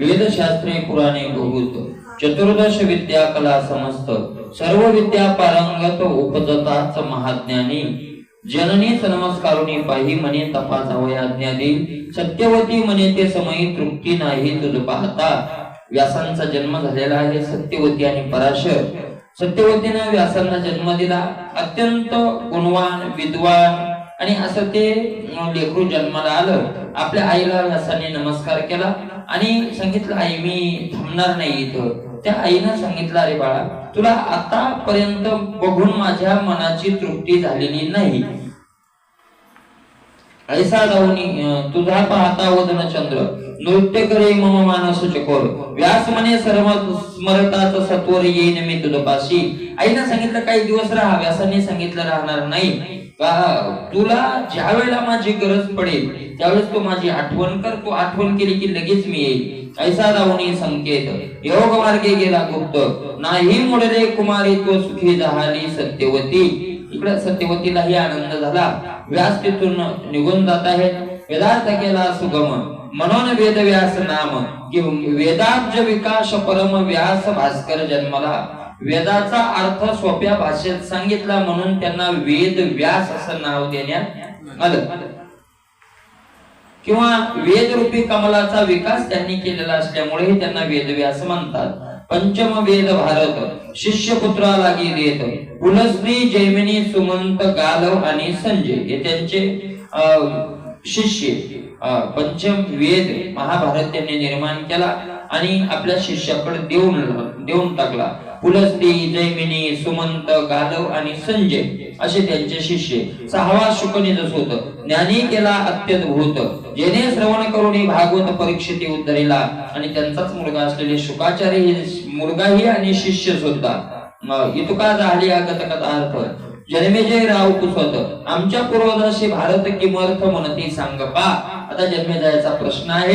वेदशास्त्रे पुराणे बहुत चतुर्दश विद्या कला समस्त सर्व विद्या पारंगत उपजताच महाज्ञानी. जननीच नमस्कारुनी पाही मने तपास जावया ज्ञानी सत्यवती मने ते समयी तृप्ती नाही तुझ पाहता. व्यासांचा जन्म झालेला आहे सत्यवती आणि पराशर. सत्यवतीनं व्यासांना जन्म दिला. अत्यंत गुणवान विद्वान आणि असं ते लेकरू जन्माला आलं आपल्या आईला व्यासाने नमस्कार केला आणि सांगितलं आई मी थांबणार नाही इथं. त्या आईनं सांगितलं अरे बाळा तुला आतापर्यंत बघून माझ्या मनाची तृप्ती झालेली नाही. ऐसा लावणी तुझा पाहता वदन चंद्र नृत्य करे मम मानस चकोर व्यास म्हणे सर्व स्मरताच सत्वर येईन मी तुझपाशी. आईनं सांगितलं काही दिवस राहा व्यासाने सांगितलं राहणार नाही. तुला ज्या वेळेला माझी गरज पडेल त्यावेळेस तू माझी आठवण कर तू आठवण केली की लगेच मी येईल. ऐसा जाऊनी संकेत योग मार्गे गेला गुप्त. नाही मोडले कुमारी तो सुखी झाली सत्यवती. इकडे सत्यवतीलाही आनंद झाला. व्यास तिथून निघून जात आहे वेदार्थ केला सुगम. म्हणून वेद व्यास नाम. कि वेदाब्ज विकास परम व्यास भास्कर जन्मला. वेदाचा अर्थ सोप्या भाषेत सांगितला म्हणून त्यांना वेद व्यास असं नाव देण्यात आलं. किंवा वेदरूपी कमलाचा विकास त्यांनी केलेला असल्यामुळे त्यांना वेदव्यास म्हणतात. पंचम वेद भारत शिष्य पुत्राला लागी देत पुलस्त्री जैमिनी सुमंत गालव आणि संजय हे त्यांचे अं, शिष्य. पंचम वेद महाभारत त्यांनी निर्माण केला आणि आपल्या शिष्याकडे देऊन देऊन टाकला. पुलस्ती जैमिनी सुमंत गाधव आणि संजय असे त्यांचे शिष्य. सहावा शुकनिधस होत ज्ञानी केला अत्यद्भुत. जेने श्रवण करून भागवत परीक्षित उद्धरिला आणि त्यांचाच मुलगा असलेले शुकाचार्य हे मुलगाही आणि शिष्य सुद्धा. इतुका झाली आगत कथार्थ जन्मेजय राव कुसत आमच्या पूर्वजाशी भारत किमर्थ म्हणती सांग पा आता जन्मेजयाचा प्रश्न आहे.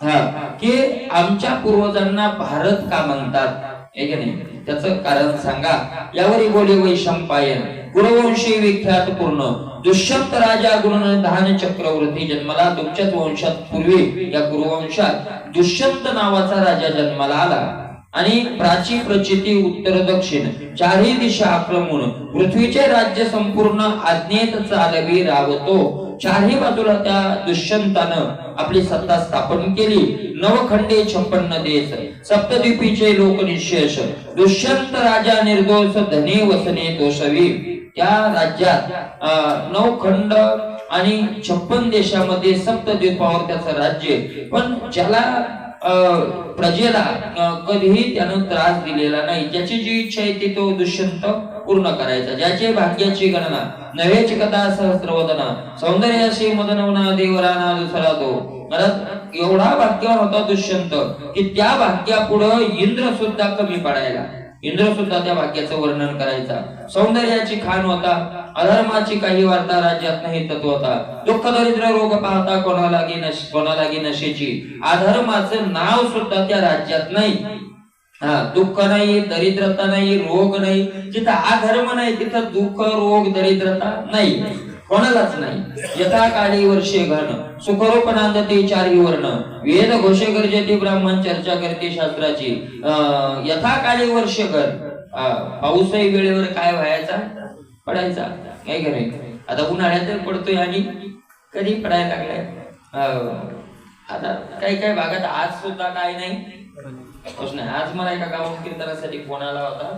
हा की आमच्या पूर्वजांना भारत का म्हणतात? त्याचं कारण सांगा यावरी बोले वैशंपायन गुरुवंशी विख्यात पूर्ण. दुष्यंत राजा गुणधान चक्रवर्ती जन्माला तुमच्याच वंशात पूर्वी या गुरुवंशात दुष्यंत नावाचा राजा जन्माला आला. आणि प्राची प्रचिती उत्तर दक्षिण चारही दिशा आक्रमण पृथ्वीचे राज्य संपूर्ण आज्ञेत चालवी रावतो. चारही बाजूला त्या दुष्यंतानं आपली सत्ता स्थापन केली. नवखंडे छप्पन्न देश सप्तद्वीपीचे लोक निशेष दुष्यंत राजा निर्दोष धने वसने दोषवी. त्या राज्यात नवखंड आणि छप्पन देशामध्ये सप्तद्वीपावर त्याचं राज्य पण ज्याला प्रजेला कधीही त्यानं त्रास दिलेला नाही. ज्याची जी इच्छा आहे ती तो दुष्यंत पूर्ण करायचा. ज्याचे भाग्याची गणना नव्हेच कथा सहस्त्रवदना सौंदर्याशी मदनवना देवराना दुसरा तो. मला एवढा भाग्यवान होता दुष्यंत की त्या भाग्यापुढं इंद्र सुद्धा कमी पडायला. इंद्र सुद्धा त्या भाग्याचं वर्णन करायचा. सौंदर्याची खान होता अधर्माची काही वार्ता राज्यात नाही तत्व होता दुःख दरिद्र रोग पाहता कोणाला कोणाला नशेची. अधर्माचं नाव सुद्धा त्या राज्यात नाही. हा दुःख नाही दरिद्रता नाही रोग नाही. जिथं अधर्म नाही तिथं दुःख रोग दरिद्रता नाही. कोणालाच नाही. यथा काळी वर्षे घन सुखरूप ते चारही वर्ण वेद घोषे गरजेते ब्राह्मण चर्चा करते शास्त्राची यथा काळी वर्ष घर पाऊसही वेळेवर काय व्हायचा? पडायचा. काय करायचं आता उन्हाळ्यात पडतोय आणि कधी पडायला लागलाय? आता काही काही भागात आज सुद्धा काय नाही. आज मला एका गावात कीर्तनासाठी फोन आला होता.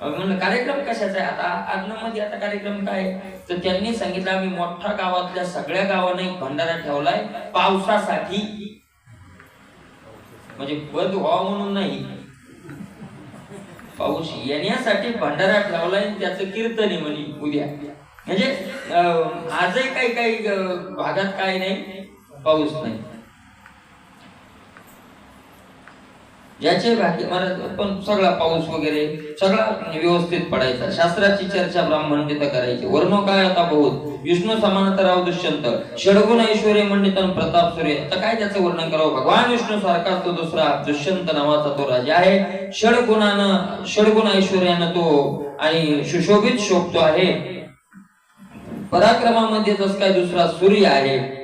म्हणलं कार्यक्रम कशाचा आहे? आता आग्नमध्ये आता कार्यक्रम काय आहे? तर त्यांनी सांगितलं आम्ही मोठ्या गावातल्या सगळ्या गावांना एक भंडारा ठेवलाय पावसासाठी. म्हणजे बंद व्हावं म्हणून नाही. पाऊस येण्यासाठी भंडारा ठेवलाय त्याच त्याचं कीर्तन आहे म्हणे उद्या. म्हणजे आजही काही काही भागात काय नाही पाऊस नाही. याचे भाग्य महाराज पण सगळा पाऊस वगैरे सगळा म्हणजे व्यवस्थित पडायचा. शास्त्राची चर्चा ब्राह्मण तिथं करायची. वर्ण काय आता बहुत? विष्णू समांतराव दुष्यंत. षडगुण ऐश्वर्य मंडितन प्रताप सूर्य. आता काय त्याचं वर्णन करावं? भगवान विष्णू सारखा तो दुसरा दुष्यंत नावाचा तो राजा आहे. षडगुणानं षडगुण ऐश्वर्यानं तो आणि सुशोभित शोभतो आहे. पराक्रमामध्ये जस काय दुसरा सूर्य आहे.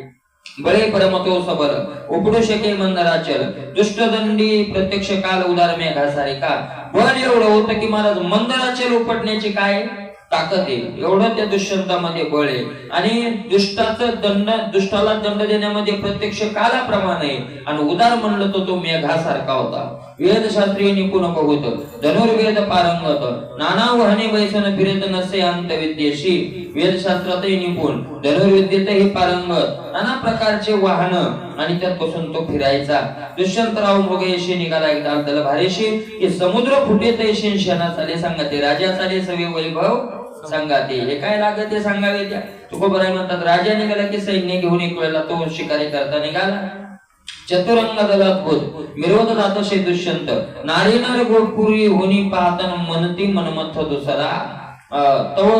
बळे परमतो सबर. उपडू शके मंदराचल. दुष्टदंडी प्रत्यक्ष काल उदार मेघा सारिका बळ एवढं होतं की महाराज मंदराचल उपटण्याची काय ताकद आहे? एवढं त्या दुष्यंतामध्ये बळ आहे. आणि दुष्टाचं दंड दुष्टाला दंड देण्यामध्ये प्रत्यक्ष कालाप्रमाणे आणि उदार म्हणलं तर तो मेघासारखा होता. वेदशास्त्रीय निपुण बघूत धनुर्वेद पारंगत नाना वहने वैसन फिरत नसे अंत विद्येशी वेदशास्त्रातही निपुण धनुर्विद्येतही पारंगत नाना प्रकारचे वाहन आणि त्यात बसून तो फिरायचा. दुष्यंतराव मृगयशी निघाला एकदा दल भारीशी की समुद्र फुटे तैशी शेणा चाले सांगते राजा चाले सवे वैभव सांगाते. हे काय लागत ते सांगावे त्या? तुकोबराय म्हणतात राजा निघाला की सैन्य घेऊन एक वेळेला तो शिकारी करता निघाला. चतुरंग दलाद्भुत विरोध जातशे दुष्यंत. नारे नर गोपुरी होनी पाहतन मनती मनमथ दुसरा. अं, तव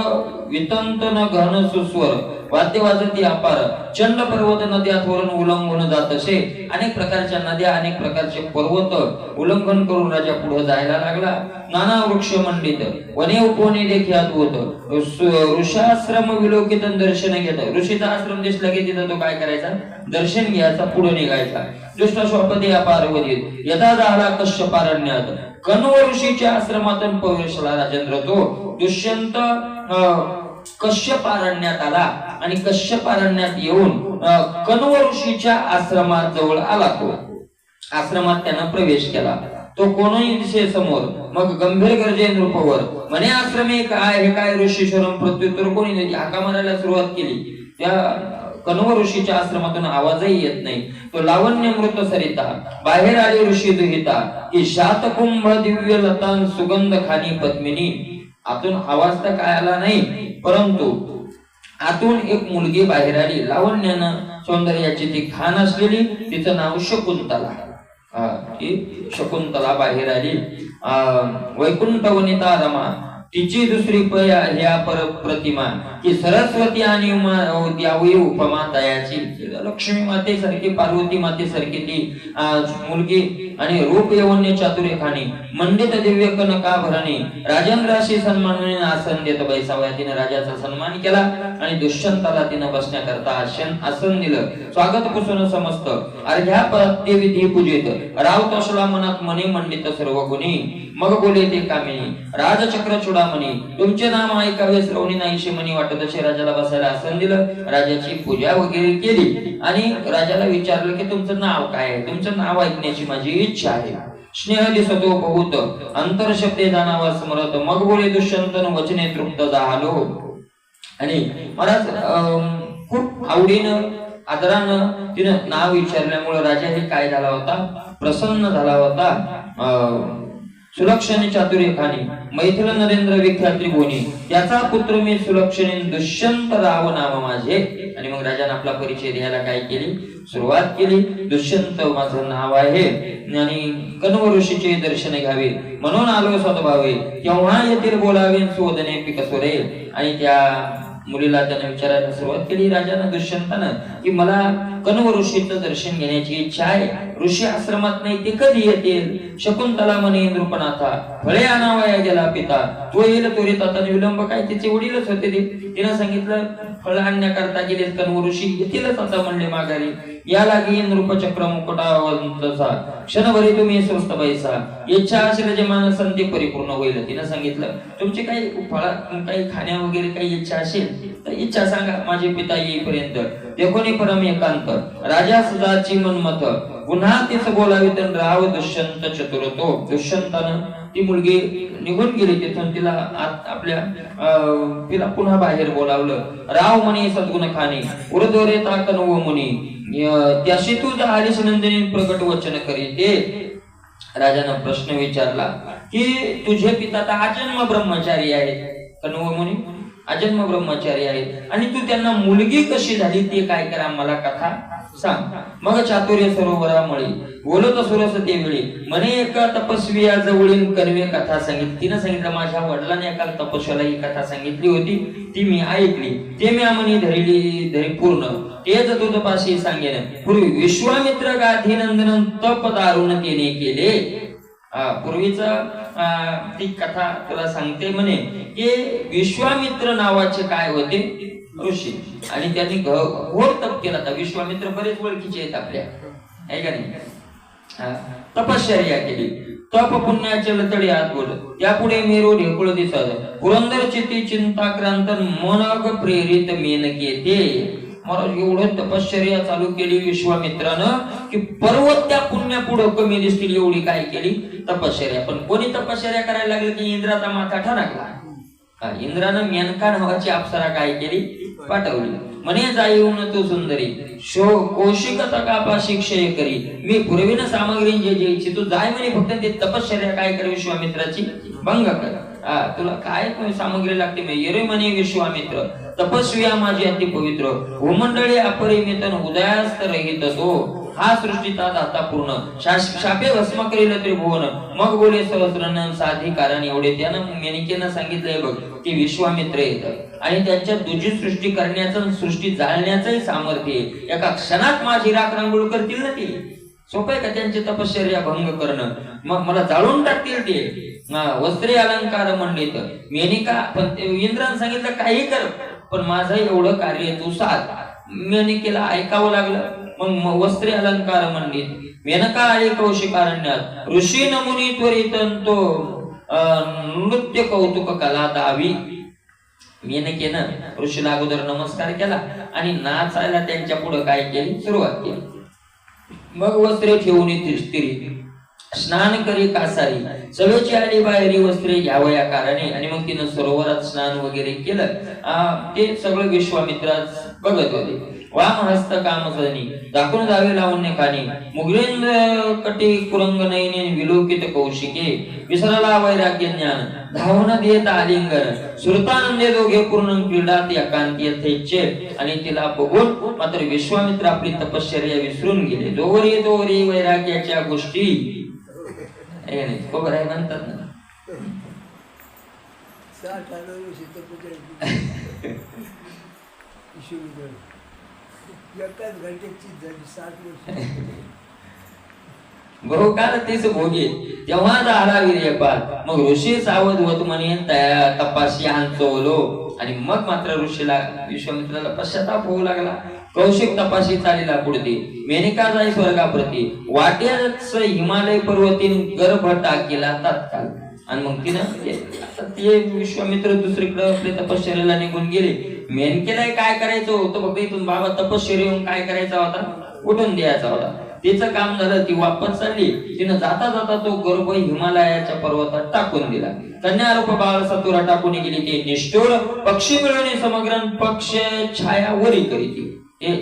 वितंतन न घन सुस्वर. वाद्य वाजती अपार. चंड पर्वत नद्या थोरण उल्लंघन जात असे. अनेक प्रकारच्या नद्या अनेक प्रकारचे पर्वत उल्लंघन करून राजा पुढे जायला लागला. नाना वृक्ष मंडित. वने उपवने देखी होत ऋषाश्रम विलोकित दर्शन घेत. ऋषीचा आश्रम दिसला की तिथं तो काय करायचा? दर्शन घ्यायचा पुढे निघायचा. दुष्ट स्वपदी पार्वतीत यथा झाला कश्यपारण्यात. कण्व ऋषीच्या आश्रमातून प्रवेशला राजेंद्र तो. दुष्यंत कश्यप कश्यपारण्यात आला आणि कश्यपारण्यात येऊन अं, कण्व ऋषीच्या आश्रमात जवळ आला तो. आश्रमात त्यानं प्रवेश केला. तो कोणही दिसे समोर मग गंभीर गरजे नृपवर म्हणे आश्रमे काय? हे काय ऋषीश्वरम प्रत्युत्तर कोणी नाही हाका मारायला सुरुवात केली. त्या कण्व ऋषीच्या आश्रमातून आवाजही येत नाही. तो लावण्य मृत सरिता बाहेर आले ऋषी दुहिता की शातकुंभ दिव्य लतान सुगंध खानी पद्मिनी. आतून आवाज तर काय आला नाही परंतु आतून एक मुलगी बाहेर आली लावण्यानं सौंदर्याची ती खान असलेली तिचं नाव शकुंतला. ती शकुंतला बाहेर आली वैकुंठ वनिता रमा तिची दुसरी पया ह्या पर प्रतिमा की सरस्वती आणि उमा- उपमा दयाची लक्ष्मी मातेसारखी पार्वती मातेसारखी ती मुलगी आणि रूप यवन्य चातुर्य मंडित दिव्य कनका भराने राजेंद्राशी सन्मानाने आसन देत बैसावया. तिने राजाचा सन्मान केला आणि दुष्यंताला तिने बसण्याकरता आसन आसन दिलं. स्वागत पुसून समस्त. अर्ध्या पत्य विधी पूजित. राव तोसला मनात मने मंडित सर्व गुणी मग बोले ते कामिनी राजचक्र चुडामणी तुमचे नाम ऐकावे श्रवणी नाहीशी मनी वाटत असे राजाला बसायला आसन दिलं. राजाची पूजा वगैरे केली आणि राजाला विचारलं की तुमचं नाव काय तुमचं नाव ऐकण्याची माझी इच्छा आहे. स्नेह दिसतो बहुत अंतर शब्दे जाणावा स्मरत मग बोले दुष्यंतन वचने तृप्त झालो. आणि मला खूप आवडीनं आदरानं तिनं नाव विचारल्यामुळे राजा हे काय झाला होता? प्रसन्न झाला होता. सुलक्षणी चातुर्यखानी मैथिल नरेंद्र विख्यात त्रिभुवनी त्याचा पुत्र मी सुलक्षणी दुष्यंत राव नाव माझे. आणि मग राजाने आपला परिचय द्यायला काय केली? सुरुवात केली. दुष्यंत माझं नाव आहे. आणि कण्व ऋषीचे दर्शन घ्यावे. म्हणून आलो सद्भावे. केव्हा येथील बोलावे? सोदने पिकसोरे. आणि त्या मुलीला त्याने विचारायला सुरुवात केली. राजानं दुष्यंतानं की मला कण्व ऋषीचं दर्शन घेण्याची इच्छा आहे. ऋषी आश्रमात नाही ते कधी येतील? शकुंतला म्हणे नृपनाथा फळे आणावया गेला पिता. तो येईल त्वरित आता विलंब काय? तिचे वडीलच होते ते. तिनं सांगितलं फळ आणण्याकरता गेले कण्व ऋषी येतीलच आता म्हणले माघारी. या लागी नृपचक्र मुकुटावंतचा. क्षणभरी तुम्ही स्वस्त बैसा. इच्छा असेल जे मानसन ते परिपूर्ण होईल. तिनं सांगितलं तुमची काही फळा काही खाण्या वगैरे काही इच्छा असेल? इच्छा सांगा माझे पिता येईपर्यंत. देखोनी परम एकांत. राजा सुजाची मनमत पुन्हा तीच बोलावी तर राव दुष्यंत चतुरतो. दुष्यंतानं ती मुलगी निघून गेली तिथून तिला आपल्या तिला पुन्हा बाहेर बोलावलं. राव म्हणे सद्गुण खानी उरदोरे ताकन व मुनी त्याशी तू हरीश नंदिनी प्रकट वचन करी ते राजानं प्रश्न विचारला की तुझे पिता तर आजन्म ब्रह्मचारी आहेत. कण्व मुनी अजन्म ब्रह्मचारी आहेत. आणि तू त्यांना मुलगी कशी झाली ते काय करा मला कथा सांग. मग चातुर्य सरोवरामुळे बोलत सुरस ते वेळी मने एका तपस्वी जवळील कर्वे कथा सांगितली. तिनं सांगितलं माझ्या वडिलांनी एका तपस्याला ही कथा सांगितली होती. ती मी ऐकली. ते मी आम्ही धरली धरी पूर्ण. तेच तुझपाशी सांगेन. पूर्वी विश्वामित्र गाधीनंदन तप दारुण तिने केले. पूर्वीचा ती कथा तुला सांगते म्हणे की विश्वामित्र नावाचे काय होते? ऋषी. आणि त्यांनी घोर तप केला होता. विश्वामित्र बरेच ओळखीचे आहेत आपल्या. आहे का नाही? तपश्चर्या केली. तप पुण्याचे लतडी आत बोल त्यापुढे मेरू ढेकुळ दिसत पुरंदर चिती चिंताक्रांत मनग प्रेरित मेनके ते महाराज एवढं तपश्चर्या चालू केली विश्वामित्रानं की पर्वत त्या पुण्या पुढं कमी दिसतील एवढी काय केली? तपश्चर्या. पण कोणी तपश्चर्या करायला लागली की इंद्राचा माथा ठणकला? इंद्रानं मेनका नावाची अप्सरा काय केली? पाठवली. म्हणे जाईऊन तू सुंदरी शो कौशिक तकापा शिक्षय करी. मी पूर्वीनं सामग्री जे जे तू जाय म्हणे फक्त ते तपश्चर्या काय कर विश्वामित्राची? भंग कर. तुला काय सामग्री लागते? मी येरे म्हणे विश्वामित्र. तपस्विया माझी अति पवित्र. भूमंडळी अपरिमितन उदयास्त रहित असो. हा सृष्टीचा दाता पूर्ण. शापे भस्म करील त्रिभुवन. मग बोले सहस्रन साधी कारण एवढे. त्यानं मेनिकेनं सांगितलंय बघ की विश्वामित्र येत. आणि त्यांच्या दुजी सृष्टी करण्याचं सृष्टी जाळण्याचंही सामर्थ्य आहे. एका क्षणात माझी राख रांगोळ करतील ना ती? सोपं आहे का त्यांची तपश्चर्या भंग करणं? मग मला जाळून टाकतील ते. वस्त्रे अलंकार मंडित. मेनिका पण इंद्रानं सांगितलं काही कर. पण माझं एवढं कार्य तू साध. मेनिकेला ऐकावं लागलं. मग वस्त्रे अलंकार मंडित मेनका आले कौशिकारण्यात ऋषी नमुनी त्वरित तो नृत्य कौतुक कला दावी. मेनकेनं ऋषीला अगोदर नमस्कार केला आणि नाचायला त्यांच्या पुढे काय केली? सुरुवात केली. मग वस्त्रे ठेवून स्त्री स्नान करी कासारी. सवेची आली बाहेरी वस्त्रे घ्यावया कारणे. आणि मग तिनं सरोवरात स्नान वगैरे केलं. ते सगळं विश्वामित्रात बघत होते. वाम हस्त काम सदनी दाखवून जावे लावण्य खाणी मुगरेंद्र कटी कुरंग नयने विलोकित कौशिके विसरला वैराग्य ज्ञान धावण देत आलिंगन. सुरतानंदे दोघे पूर्ण क्रीडात एकांती यथेच्छे. आणि तिला बघून मात्र विश्वामित्र आपली तपश्चर्या विसरून गेले. जोवरी जोवरी वैराग्याच्या गोष्टी. आहे म्हणतात ना. साठ सीतापूजा एकाच घंट्याची झाली साठ वर्ष. बहुकाल तीच भोगे. तेव्हा झाला वीर्यपात मग ऋषी सावध होत म्हणे तया तपाशी चोलो आणि मग मात्र ऋषीला विश्वामित्राला पश्चाताप होऊ लागला. कौशिक तपाशी चालीला पुढते. मेनिका जाई स्वर्गाप्रती. वाटेच हिमालय पर्वतीन गर्भटा केला तात्काळ. आणि मग तिनं ते विश्वामित्र दुसरीकडे आपले तपश्चर्याला निघून गेले. मेनकेला काय करायचं होतं फक्त इथून बाबा तपश्चर्य काय करायचा होता? उठून द्यायचा होता. तिचं काम झालं ती वापस चालली. तिनं जाता जाता तो गर्भ हिमालयाच्या पर्वतात टाकून दिला. कन्या रूप बाळ सतुरा टाकून गेली. ते निष्ठोर पक्षी मिळवणे समग्र पक्ष छाया वरी करीती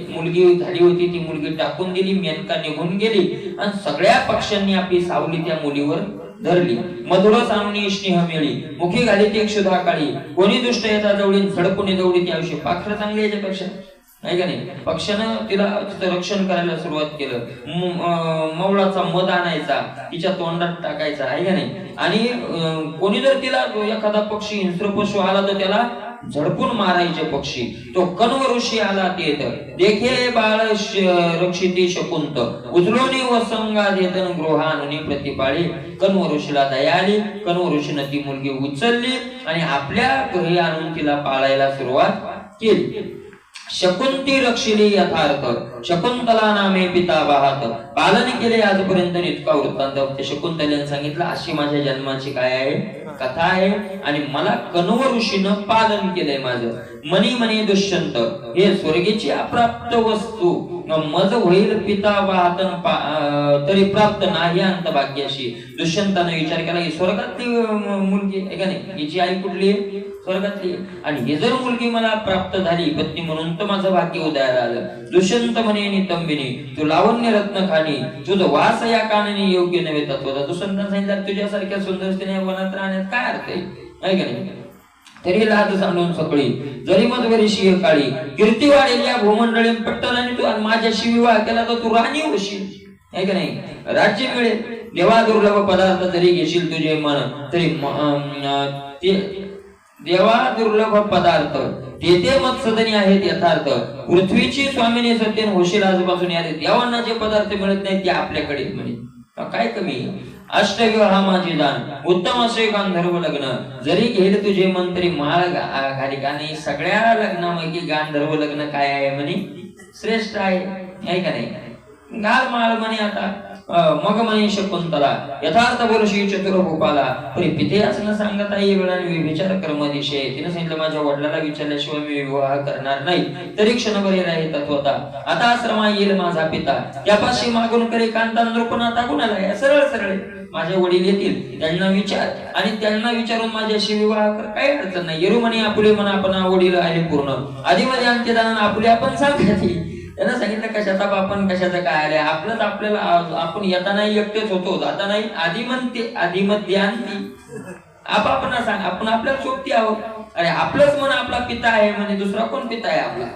मुलगी झाली होती ती मुलगी टाकून दिली मेनका निघून गेली. आणि सगळ्या पक्ष्यांनी आपली सावली त्या मुलीवर धरली. मधुर सामनी स्नेह मिळी. मुखी घाली ती क्षुधा काळी. कोणी दुष्ट येता जवळी झडपुणी जवळी ती आयुष्य पाखरं चांगली याच्यापेक्षा नाही का नाही? पक्षानं तिला तिचं रक्षण करायला सुरुवात केलं. अं, मवळाचा मध आणायचा. तिच्या तोंडात टाकायचा. आहे का नाही? आणि अं, कोणी जर तिला एखादा पक्षी हिंस्र पशु आला तर त्याला झडपून मारायचे पक्षी. तो कण्व ऋषी आला तेथ. देखे बाळ रक्षिती शकुंत. उजलोनी व संगा देतन गृहानुनी प्रतिपाळी. कण्व ऋषीला दया आली. कण्व ऋषीनं ती मुलगी उचलली आणि आपल्या घरी आणून तिला पाळायला सुरुवात केली. शकुंती रक्षिली यथार्थ शकुंतला नामे पिता वाहत. पालन केले आजपर्यंत इतका वृत्तांत. ते सांगितलं अशी माझ्या जन्माची काय आहे? कथा आहे. आणि मला कण्व ऋषीनं पालन केलंय माझं. मनी मनी दुष्यंत. हे स्वर्गीची अप्राप्त वस्तू. मज होईल पिता वाहतन तरी प्राप्त नाही अंत भाग्याशी. दुष्यंतानं विचार केला की स्वर्गातली मुलगी आहे का नाही? हिची आई कुठली आहे? स्वर्गातली. आणि हे जर मुलगी मला प्राप्त झाली पत्नी म्हणून तर माझं भाग्य उदयाला आलं. दुष्यंत म्हणे तंबिनी तू लावण्य रत्न खाणी तुझं वास या कानाने योग्य नव्हे तत्वता. दुष्यंतानं सांगितलं तुझ्यासारख्या सुंदर वनात राहण्यात काय अर्थ आहे? का नाही? तरी लाज सांडून सकळी जरी मधवरी शिव काळी कीर्ती वाढेल या भूमंडळी पट्टन आणि तू माझ्याशी विवाह केला तर तू राणी होशील. आहे का नाही? राज्य मिळेल. देवा दुर्लभ पदार्थ जरी घेशील तुझे मन तरी अं, देवा दुर्लभ पदार्थ तेथे मत्सदनी आहेत यथार्थ. पृथ्वीची स्वामीने सत्यन होशील आजूबाजून आले. देवांना जे पदार्थ मिळत नाही ते आपल्याकडे म्हणे. काय कमी? अष्टविवाह माझी दान. उत्तम असे गांधर्व लग्न? जरी घेईल तुझे मंत्री माळ गा- का सगळ्या लग्नामध्ये गांधर्व लग्न काय आहे म्हणे? श्रेष्ठ आहे. आहे का नाही? घाल माळ म्हणे आता. अं, मग म्हणे शकुंतला यथार्थ बोलशी चतुर तरी पिते असं सांगत आहे वेळाने विचार कर्म दिशे. तिने सांगितलं माझ्या वडिलाला विचारल्याशिवाय मी विवाह करणार नाही. तरी क्षणभर हे होता. आता आश्रमा येईल माझा पिता. त्यापाशी मागून करे कांता नृपनाथा कुणाला या सरळ सरळ माझे वडील येतील. त्यांना विचार. आणि त्यांना विचारून माझ्याशी विवाह कर. काही अडचण नाही. येरू म्हणे आपले म्हणा आपण वडील आले पूर्ण. आधी मध्ये अंत्यदान आपले आपण सांगायची त्यांना सांगितलं कशाचा आपण कशाचा काय? आले आपलंच आपल्याला आ- आपण येताना एकटेच होतो आता नाही म्हणते आधी आपण सांग आपण आपल्याला सोबती आहोत अरे आपलंच मन आपला पिता आहे म्हणजे दुसरा कोण पिता आहे आपला?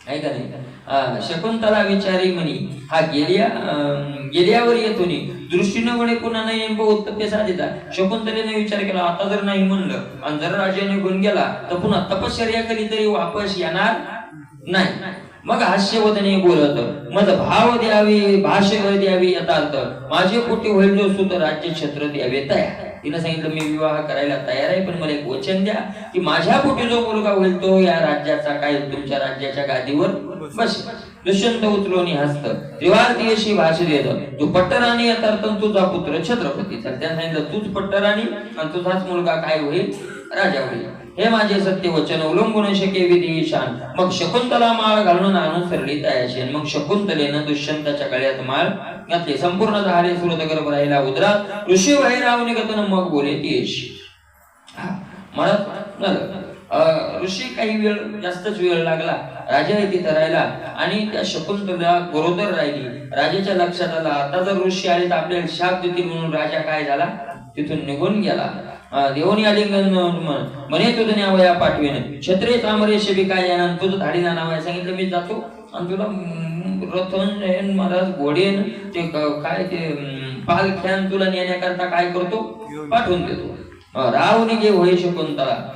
आहे का नाही? शकुंतला विचारी म्हणी हा गेल्या अं, गेल्यावर येतो दृष्टीने दृष्टीनं म्हणे पुन्हा नाही उत्पत्ती साधिता. शकुंतलेने विचार केला आता जर नाही म्हणलं आणि जर राजाने निघून गेला तर पुन्हा तपश्चर्या कधी तरी वापस येणार नाही. मग हास्यवदने बोलत मग भाव द्यावी भाष्य द्यावी यथार्थ माझे पोटी होईल जो सुत राज्य छत्र द्यावे तयार. तिने सांगितलं मी विवाह करायला तयार आहे पण मला एक वचन द्या की माझ्या पोटी जो मुलगा होईल तो या राज्याचा काय तुमच्या राज्याच्या गादीवर बस दुष्यंत उचलून हस्त त्रिवार्तीयशी भाष देत. तू पट्टराणी यथार्थ तुझा पुत्र छत्रपती. तर त्याने सांगितलं तूच पट्टराणी आणि तुझाच मुलगा काय होईल? राजा होईल. हे माझे सत्य वचन उल्लंघून शके विधी शान मग शकुंतला माळ घालून आणून सरली तयाशी मग शकुंतलेनं दुष्यंताच्या गळ्यात माळ घातली. संपूर्ण धारे सुरत गर्भ राहिला उदरात. ऋषी वैराव निघतन मग बोले तेश म्हणत ऋषी काही वेळ जास्तच वेळ लागला. राजा आहे राहिला आणि त्या शकुंतला गरोदर राहिली. राजाच्या लक्षात आला आता जर ऋषी आले तर आपल्याला शाप देतील म्हणून राजा काय झाला? तिथून निघून गेला. देवनी आलिंगन म्हणे तुझं न्यावया पाठवेन. क्षत्रिय तामरे शेबी काय यानं तुझं धाडीना नाव सांगितलं मी जातो. आणि तुला रथन महाराज घोडेन ते काय ते पालख्यान तुला नेण्याकरता काय करतो? पाठवून देतो. अं, राव निघे होय शकुंतला.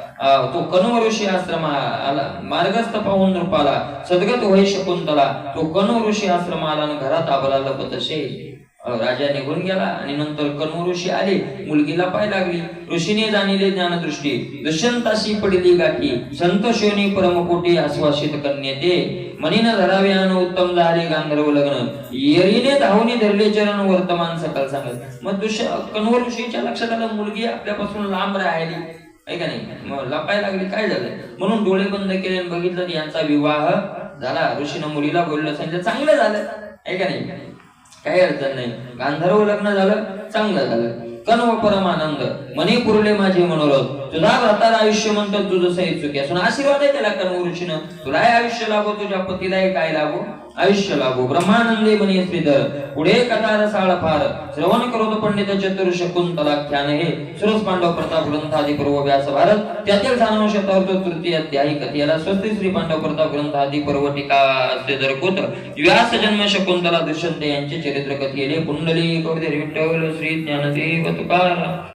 तो कण्व ऋषी आश्रम आला मार्गस्थ पाहून नृपाला. सदगत होय शकुंतला तो कनु ऋषी आश्रम आला घरात आबला लपत असे राजा निघून गेला आणि नंतर कर्म ऋषी आले. मुलगीला पाय लागली. ऋषीने जाणिले ज्ञानदृष्टी. दुष्यंताशी पडली गाठी. संतोषोनी परमकोटी आश्वासित कन्ये ते मनीन धरावे अन उत्तम झाले गांधर्व लग्न. येरीने धावणी धरले चरण वर्तमान सकल सांगत. मग दुष्य कण्व ऋषीच्या लक्षात आलं मुलगी आपल्यापासून लांब राहिली. आहे का नाही? मग लपाय लागली. काय झालं? म्हणून डोळे बंद केले आणि बघितलं यांचा विवाह झाला. ऋषीनं मुलीला बोललं सांगितलं चांगलं झालं. आहे का नाही? काही अडचण नाही. गांधर्व लग्न झालं चांगलं झालं. कन्व परमानंद मनी पुरले माझे मनोरथ. तुझा व्रताला आयुष्य म्हणतात तुझं सही चुकी असून आशीर्वाद आहे त्याला कन्व ऋषीनं. तुलाही आयुष्य लागो तुझ्या पतीलाही काय लाभो आयुष्य लाभो ब्रह्मानंदे म्हणे श्रीधर पुढे कथा रसाळ फार श्रवण करोत पंडित चतुर शकुंतलाख्यान हे सुरस पांडव प्रताप ग्रंथादी पूर्व व्यास भारत. त्यातील सानव शतावतो तृतीय अध्यायी कथेला स्वस्ती श्री पांडव प्रताप ग्रंथादी पूर्व पर्व टीका श्रीधर कोत व्यास जन्म शकुंतला दुष्यंत यांचे चरित्र कथेले कुंडली कवदेर विठ्ठल श्री ज्ञानदेव तुकाराम.